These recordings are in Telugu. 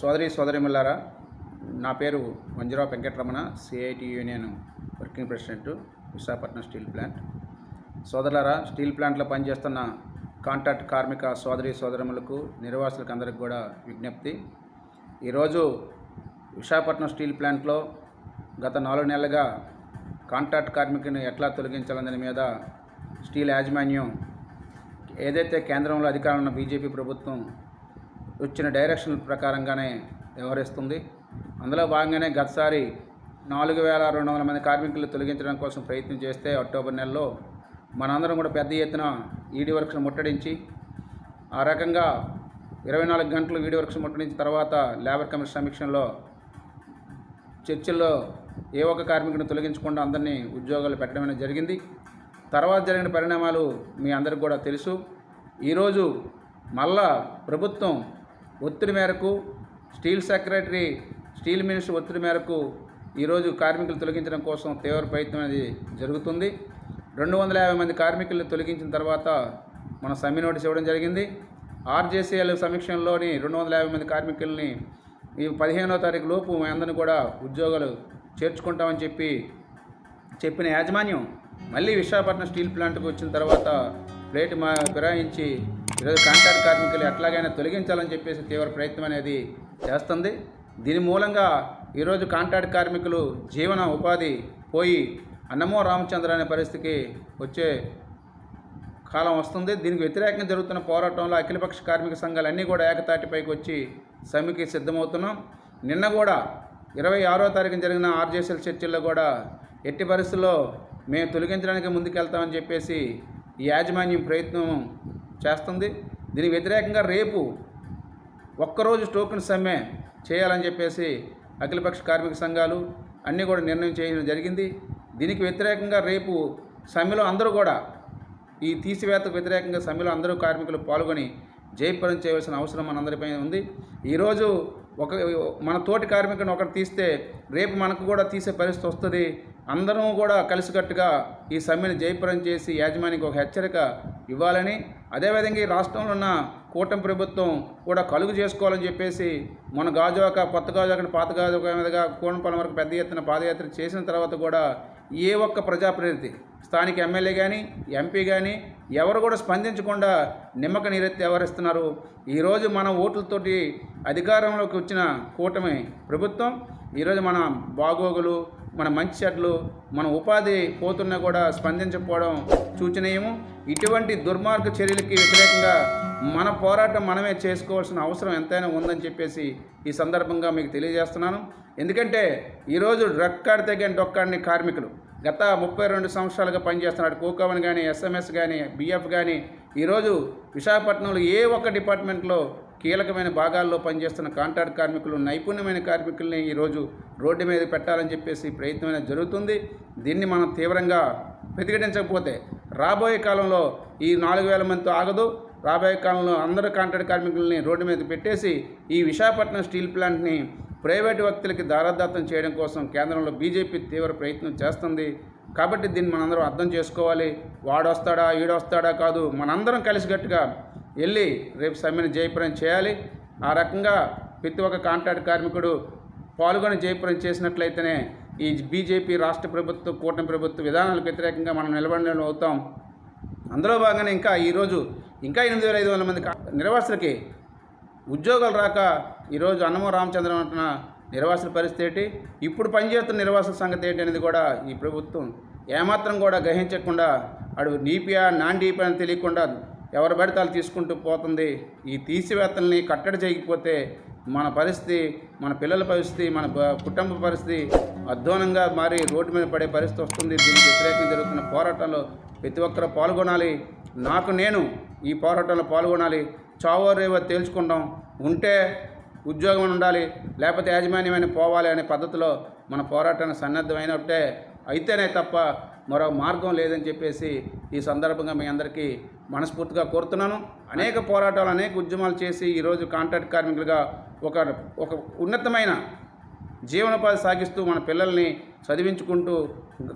సోదరి సోదరిమల్లారా నా పేరు Manjurao Venkataramana CIT union working president Visakhapatnam steel plant. సోదరులారా స్టీల్ ప్లాంట్లో పనిచేస్తున్న కాంట్రాక్ట్ కార్మిక సోదరి సోదరములకు నిర్వాసులకు అందరికి కూడా విజ్ఞప్తి. ఈరోజు విశాఖపట్నం స్టీల్ ప్లాంట్లో గత నాలుగు నెలలుగా కాంట్రాక్ట్ కార్మికుని ఎట్లా తొలగించాలనే మీద స్టీల్ యాజమాన్యం ఏదైతే కేంద్రంలో అధికారంలో ఉన్న బీజేపీ ప్రభుత్వం వచ్చిన డైరెక్షన్ ప్రకారంగానే వ్యవహరిస్తుంది. అందులో భాగంగానే గతసారి నాలుగు వేల రెండు వందల మంది కార్మికులు తొలగించడం కోసం ప్రయత్నం చేస్తే అక్టోబర్ నెలలో మనందరం కూడా పెద్ద ఎత్తున ఈడీ వర్క్స్ ముట్టడించి ఆ రకంగా ఇరవై నాలుగు గంటలు ఈడీ వర్క్స్ ముట్టడించిన తర్వాత లేబర్ కమిషన్ సమీక్షంలో చర్చల్లో ఏ ఒక్క కార్మికుడిని తొలగించకుండా అందరినీ ఉద్యోగాలు పెట్టడం జరిగింది. తర్వాత జరిగిన పరిణామాలు మీ అందరికి కూడా తెలుసు. ఈరోజు మళ్ళా ప్రభుత్వం ఒత్తిడి మేరకు స్టీల్ సెక్రటరీ స్టీల్ మినిస్టర్ ఒత్తిడి మేరకు ఈరోజు కార్మికులు తొలగించడం కోసం తీవ్ర ప్రయత్నం అనేది జరుగుతుంది. రెండు వందల యాభై మంది కార్మికులను తొలగించిన తర్వాత మన సమ్మె నోటీస్ ఇవ్వడం జరిగింది. ఆర్జేసీఎల్ సమీక్షంలోని రెండు వందల యాభై మంది కార్మికుల్ని ఈ పదిహేనో తారీఖు లోపు మీ అందరిని కూడా ఉద్యోగాలు చేర్చుకుంటామని చెప్పి చెప్పిన యాజమాన్యం మళ్ళీ విశాఖపట్నం స్టీల్ ప్లాంట్కి వచ్చిన తర్వాత ప్లేట్ మా ఫిరాయించి ఈరోజు కాంట్రాక్ట్ కార్మికులు ఎట్లాగైనా తొలగించాలని చెప్పేసి తీవ్ర ప్రయత్నం అనేది చేస్తుంది. దీని మూలంగా ఈరోజు కాంట్రాక్ట్ కార్మికులు జీవన ఉపాధి పోయి అన్నమో రామచంద్ర అనే పరిస్థితికి వచ్చే కాలం వస్తుంది. దీనికి వ్యతిరేకంగా జరుగుతున్న పోరాటంలో అఖిలపక్ష కార్మిక సంఘాలన్నీ కూడా ఏకతాటిపైకి వచ్చి సమ్మెకి సిద్ధమవుతున్నాం. నిన్న కూడా ఇరవై ఆరో తారీఖున జరిగిన ఆర్జేసీఎల్ చర్చల్లో కూడా ఎట్టి పరిస్థితుల్లో మేము తొలగించడానికి ముందుకెళ్తామని చెప్పేసి ఈ యాజమాన్యం ప్రయత్నం చేస్తుంది. దీనికి వ్యతిరేకంగా రేపు ఒక్కరోజు టోకెన్ సమ్మె చేయాలని చెప్పేసి అఖిలపక్ష కార్మిక సంఘాలు అన్నీ కూడా నిర్ణయం చేయడం జరిగింది. దీనికి వ్యతిరేకంగా రేపు సమ్మెలో అందరూ కూడా ఈ తీసివేతకు వ్యతిరేకంగా సమ్మెలో అందరూ కార్మికులు పాల్గొని జయప్రదం చేయవలసిన అవసరం మనందరిపై ఉంది. ఈరోజు ఒక మన తోటి కార్మికుని ఒకటి తీస్తే రేపు మనకు కూడా తీసే పరిస్థితి వస్తుంది. అందరం కూడా కలిసికట్టుగా ఈ సమ్మెను జయప్రదం చేసి యాజమాన్యానికి ఒక హెచ్చరిక ఇవ్వాలని. అదేవిధంగా ఈ రాష్ట్రంలో ఉన్న కూటమి ప్రభుత్వం కూడా కలుగు చేసుకోవాలని చెప్పేసి మన గాజువాక కొత్త గాజువాక పాత గాజువాక మీదుగా కోనపల్లి వరకు పెద్ద ఎత్తున పాదయాత్ర చేసిన తర్వాత కూడా ఏ ఒక్క ప్రజాప్రతినిధి స్థానిక ఎమ్మెల్యే కానీ ఎంపీ కానీ ఎవరు కూడా స్పందించకుండా నిమ్మక నీరెత్తి వ్యవహరిస్తున్నారు. ఈరోజు మన ఓట్లతోటి అధికారంలోకి వచ్చిన కూటమి ప్రభుత్వం ఈరోజు మన బాగోగులు మన మంచి చెడ్లు మన ఉపాధి పోతున్నా కూడా స్పందించకపోవడం సూచనీయము. ఇటువంటి దుర్మార్గ చర్యలకి వ్యతిరేకంగా మన పోరాటం మనమే చేసుకోవాల్సిన అవసరం ఎంతైనా ఉందని చెప్పేసి ఈ సందర్భంగా మీకు తెలియజేస్తున్నాను. ఎందుకంటే ఈరోజు రక్కాడితే తెగని డొక్కాడిని కార్మికులు గత ముప్పై రెండు సంవత్సరాలుగా పనిచేస్తున్నాడు కోకోవన్ కానీ ఎస్ఎంఎస్ కానీ బిఎఫ్ కానీ ఈరోజు విశాఖపట్నంలో ఏ ఒక్క డిపార్ట్మెంట్లో కీలకమైన భాగాల్లో పనిచేస్తున్న కాంట్రాక్ట్ కార్మికులు నైపుణ్యమైన కార్మికుల్ని ఈరోజు రోడ్డు మీద పెట్టాలని చెప్పేసి ప్రయత్నం అనేది జరుగుతుంది. దీన్ని మనం తీవ్రంగా ప్రతిఘటించకపోతే రాబోయే కాలంలో ఈ నాలుగు వేల మందితో ఆగదు. రాబోయే కాలంలో అందరు కాంట్రాక్ట్ కార్మికుల్ని రోడ్డు మీద పెట్టేసి ఈ విశాఖపట్నం స్టీల్ ప్లాంట్ని ప్రైవేటు వ్యక్తులకి దారాదత్తం చేయడం కోసం కేంద్రంలో బీజేపీ తీవ్ర ప్రయత్నం చేస్తుంది. కాబట్టి దీన్ని మనందరం అర్థం చేసుకోవాలి. వాడొస్తాడా ఈడొస్తాడా కాదు మనందరం కలిసికట్టుగా వెళ్ళి రేపు సమ్మెను జయప్రదం చేయాలి. ఆ రకంగా ప్రతి ఒక్క కాంట్రాక్ట్ కార్మికుడు పాల్గొని జయప్రదం చేసినట్లయితేనే ఈ బీజేపీ రాష్ట్ర ప్రభుత్వ కూటమి ప్రభుత్వ విధానాలకు వ్యతిరేకంగా మనం నిలబడిన అవుతాం. అందులో భాగంగానే ఇంకా ఈరోజు ఇంకా ఎనిమిది వేల ఐదు వందల మంది నిర్వాసులకి ఉద్యోగాలు రాక ఈరోజు అన్నమో రామచంద్రం అంటున్న నిర్వాసుల పరిస్థితి ఏంటి? ఇప్పుడు పనిచేస్తున్న నిర్వాసుల సంగతి ఏంటి అనేది కూడా ఈ ప్రభుత్వం ఏమాత్రం కూడా గ్రహించకుండా అడు నీపియా నాన్ డీపీ అని తెలియకుండా ఎవరు పడితే తీసుకుంటూ పోతుంది. ఈ తీసివేతల్ని కట్టడి చేయకపోతే మన పరిస్థితి మన పిల్లల పరిస్థితి మన కుటుంబ పరిస్థితి అధ్వానంగా మారి రోడ్డు మీద పడే పరిస్థితి వస్తుంది. దీనికి వ్యతిరేకంగా జరుగుతున్న పోరాటంలో ప్రతి ఒక్కరు పాల్గొనాలి. నాకు నేను ఈ పోరాటంలో పాల్గొనాలి. చావో రేవో తేల్చుకుంటాం. ఉంటే ఉద్యోగం ఉండాలి. లేకపోతే యాజమాన్యమైన పోవాలి అనే పద్ధతిలో మన పోరాటాన్ని సన్నద్ధమైనట్టే అయితేనే తప్ప మరో మార్గం లేదని చెప్పేసి ఈ సందర్భంగా మీ అందరికీ మనస్ఫూర్తిగా కోరుతున్నాను. అనేక పోరాటాలు అనేక ఉద్యమాలు చేసి ఈరోజు కాంట్రాక్ట్ కార్మికులుగా ఒక ఒక ఉన్నతమైన జీవనోపాధి సాగిస్తూ మన పిల్లల్ని చదివించుకుంటూ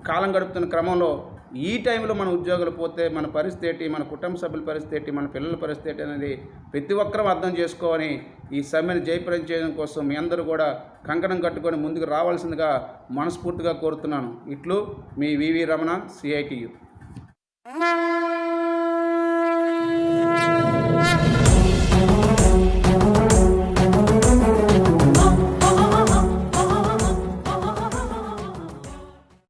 కాలం గడుపుతున్న క్రమంలో ఈ టైంలో మన ఉద్యోగులు పోతే మన పరిస్థితి ఏంటి? మన కుటుంబ సభ్యుల పరిస్థితి ఏంటి? మన పిల్లల పరిస్థితి ఏంటి అనేది ప్రతి ఒక్కరూ అర్థం చేసుకోని ఈ సమ్మెను జయప్రదం చేయడం కోసం మీ అందరూ కూడా కంకణం కట్టుకొని ముందుకు రావాల్సిందిగా మనస్ఫూర్తిగా కోరుతున్నాను. ఇట్లు మీ వివి రమణ సిఐటియు